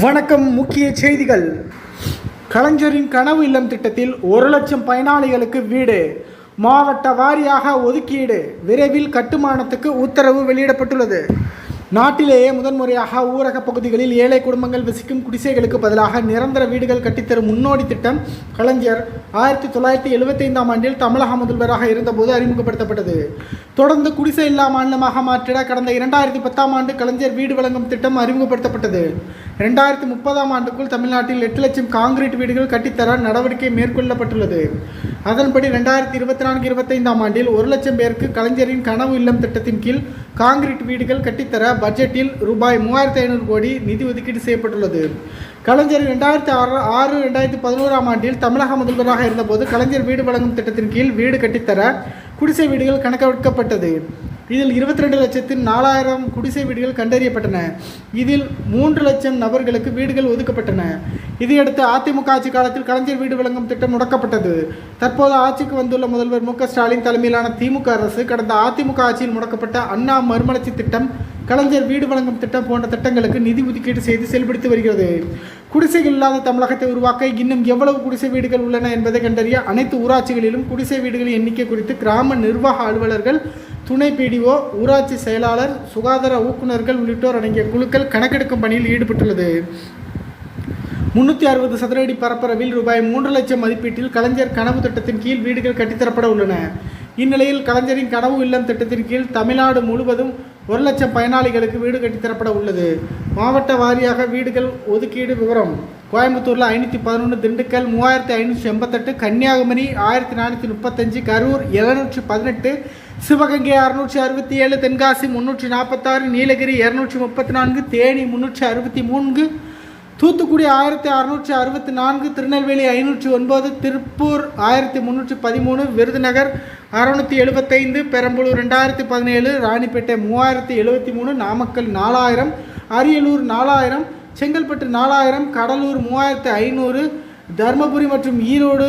வணக்கம் முக்கிய செய்திகள். கலைஞரின் கனவு இல்லம் திட்டத்தில் ஒரு லட்சம் பயனாளிகளுக்கு வீடு. மாவட்ட வாரியாக ஒதுக்கீடு. விரைவில் கட்டுமானத்துக்கு உத்தரவு வெளியிடப்பட்டுள்ளது. நாட்டிலேயே முதன்முறையாக ஊரக பகுதிகளில் ஏழை குடும்பங்கள் வசிக்கும் குடிசைகளுக்கு பதிலாக நிரந்தர வீடுகள் கட்டித்தரும் முன்னோடி திட்டம் கலைஞர் ஆயிரத்தி தொள்ளாயிரத்தி எழுபத்தைந்தாம் ஆண்டில் தமிழக முதல்வராக இருந்தபோது அறிமுகப்படுத்தப்பட்டது. தொடர்ந்து குடிசை இல்லா மாநிலமாக மாற்றிட கடந்த இரண்டாயிரத்தி பத்தாம் ஆண்டு கலைஞர் வீடு வழங்கும் திட்டம் அறிமுகப்படுத்தப்பட்டது. இரண்டாயிரத்தி முப்பதாம் ஆண்டுக்குள் தமிழ்நாட்டில் எட்டு லட்சம் காங்கிரீட் வீடுகள் கட்டித்தர நடவடிக்கை மேற்கொள்ளப்பட்டுள்ளது. அதன்படி ரெண்டாயிரத்தி இருபத்தி நான்கு இருபத்தைந்தாம் ஆண்டில் ஒரு லட்சம் பேருக்கு கலைஞரின் கனவு இல்லம் திட்டத்தின் கீழ் காங்கிரீட் வீடுகள் கட்டித்தர பட்ஜெட்டில் ரூபாய் மூவாயிரத்தி ஐநூறு கோடி நிதி ஒதுக்கீடு செய்யப்பட்டுள்ளது. கலைஞர் ரெண்டாயிரத்தி ஆறு ஆறு ரெண்டாயிரத்தி பதினோராம் ஆண்டில் தமிழக முதல்வராக இருந்தபோது கலைஞர் வீடு வழங்கும் திட்டத்தின் கீழ் வீடு கட்டித்தர குடிசை வீடுகள் கணக்கெடுக்கப்பட்டது. இதில் இருபத்தி ரெண்டு லட்சத்தில் நாலாயிரம் குடிசை வீடுகள் கண்டறியப்பட்டன. இதில் மூன்று லட்சம் நபர்களுக்கு வீடுகள் ஒதுக்கப்பட்டன. இதையடுத்து அதிமுக ஆட்சி காலத்தில் கலைஞர் வீடு வழங்கும் திட்டம் முடக்கப்பட்டது. தற்போது ஆட்சிக்கு வந்துள்ள முதல்வர் மு ஸ்டாலின் தலைமையிலான திமுக அரசு கடந்த அதிமுக ஆட்சியில் முடக்கப்பட்ட அண்ணா மறுமலர்ச்சி திட்டம் கலைஞர் வீடு வழங்கும் திட்டம் போன்ற திட்டங்களுக்கு நிதி ஒதுக்கீடு செய்து செயல்படுத்தி வருகிறது. குடிசைகள் இல்லாத தமிழகத்தை உருவாக்க இன்னும் எவ்வளவு குடிசை வீடுகள் உள்ளன என்பதை கண்டறிய அனைத்து ஊராட்சிகளிலும் குடிசை வீடுகளின் எண்ணிக்கை குறித்து கிராம நிர்வாக அலுவலர்கள் துணை பிடிஓ ஊராட்சி செயலாளர் சுகாதார ஊக்குநர்கள் உள்ளிட்டோர் அடங்கிய குழுக்கள் கணக்கெடுக்கும் பணியில் ஈடுபட்டுள்ளது. முன்னூற்றி அறுபது சதுரடி பரப்பளவில் ரூபாய் மூன்று லட்சம் மதிப்பீட்டில் கலைஞர் கனவு திட்டத்தின் கீழ் வீடுகள் கட்டித்தரப்பட உள்ளன. இந்நிலையில் கலைஞரின் கனவு இல்லம் திட்டத்தின் கீழ் தமிழ்நாடு முழுவதும் ஒரு லட்சம் பயனாளிகளுக்கு வீடு கட்டித்தரப்பட உள்ளது. மாவட்ட வாரியாக வீடுகள் ஒதுக்கீடு விவரம் கோயம்புத்தூரில் ஐநூற்றி பதினொன்று திண்டுக்கல் மூவாயிரத்தி ஐநூற்றி எண்பத்தெட்டு கன்னியாகுமரி ஆயிரத்தி நானூற்றி முப்பத்தஞ்சு கரூர் எழுநூற்றி பதினெட்டு சிவகங்கை அறுநூற்றி அறுபத்தி ஏழு தென்காசி முந்நூற்றி நாற்பத்தாறு நீலகிரி இரநூற்றி முப்பத்தி நான்கு தேனி முந்நூற்றி அறுபத்தி மூன்று தூத்துக்குடி ஆயிரத்தி அறுநூற்றி அறுபத்தி நான்கு திருநெல்வேலி ஐநூற்றி ஒன்பது திருப்பூர் ஆயிரத்தி முந்நூற்றி பதிமூணு விருதுநகர் அறுநூற்றி எழுபத்தைந்து பெரம்பலூர் ரெண்டாயிரத்தி பதினேழு ராணிப்பேட்டை மூவாயிரத்தி எழுபத்தி மூணு நாமக்கல் நாலாயிரம் அரியலூர் நாலாயிரம் செங்கல்பட்டு நாலாயிரம் கடலூர் மூவாயிரத்து ஐநூறு தருமபுரி மற்றும் ஈரோடு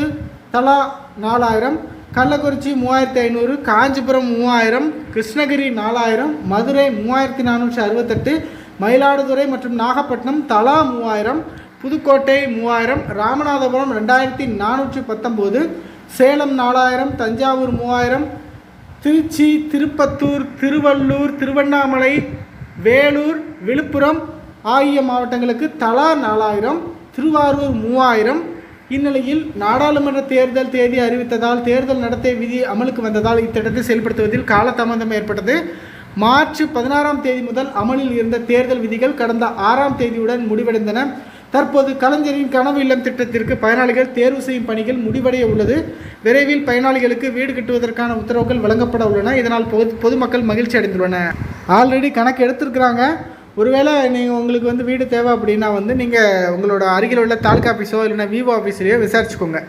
தலா நாலாயிரம் கள்ளக்குறிச்சி மூவாயிரத்தி ஐநூறு காஞ்சிபுரம் மூவாயிரம் கிருஷ்ணகிரி நாலாயிரம் மதுரை மூவாயிரத்தி நானூற்றி அறுபத்தெட்டு மயிலாடுதுறை மற்றும் நாகப்பட்டினம் தலா மூவாயிரம் புதுக்கோட்டை மூவாயிரம் ராமநாதபுரம் ரெண்டாயிரத்தி நானூற்றி பத்தொம்போது சேலம் நாலாயிரம் தஞ்சாவூர் மூவாயிரம் திருச்சி திருப்பத்தூர் திருவள்ளூர் திருவண்ணாமலை வேலூர் விழுப்புரம் ஆகிய மாவட்டங்களுக்கு தலா நாலாயிரம் திருவாரூர் மூவாயிரம். இந்நிலையில் நாடாளுமன்ற தேர்தல் தேதி அறிவித்ததால் தேர்தல் நடத்தை விதி அமலுக்கு வந்ததால் இத்திட்டத்தை செயல்படுத்துவதில் காலதாமதம் ஏற்பட்டது. மார்ச் பதினாறாம் தேதி முதல் அமலில் இருந்த தேர்தல் விதிகள் கடந்த ஆறாம் தேதியுடன் முடிவடைந்தன. தற்போது கலைஞரின் கனவு இல்லம் திட்டத்திற்கு பயனாளிகள் தேர்வு செய்யும் பணிகள் முடிவடைய உள்ளது. விரைவில் பயனாளிகளுக்கு வீடு கட்டுவதற்கான உத்தரவுகள் வழங்கப்பட உள்ளன. இதனால் பொது பொதுமக்கள் மகிழ்ச்சி அடைந்துள்ளன ஆல்ரெடி கணக்கு எடுத்திருக்கிறாங்க. ஒருவேளை நீங்கள் உங்களுக்கு வந்து வீடு தேவை அப்படின்னா வந்து நீங்கள் உங்களோட அருகில் உள்ள தாலுக்கா ஆஃபீஸோ இல்லைன்னா விவோ ஆஃபீஸ்லேயோ விசாரிச்சுக்கோங்க.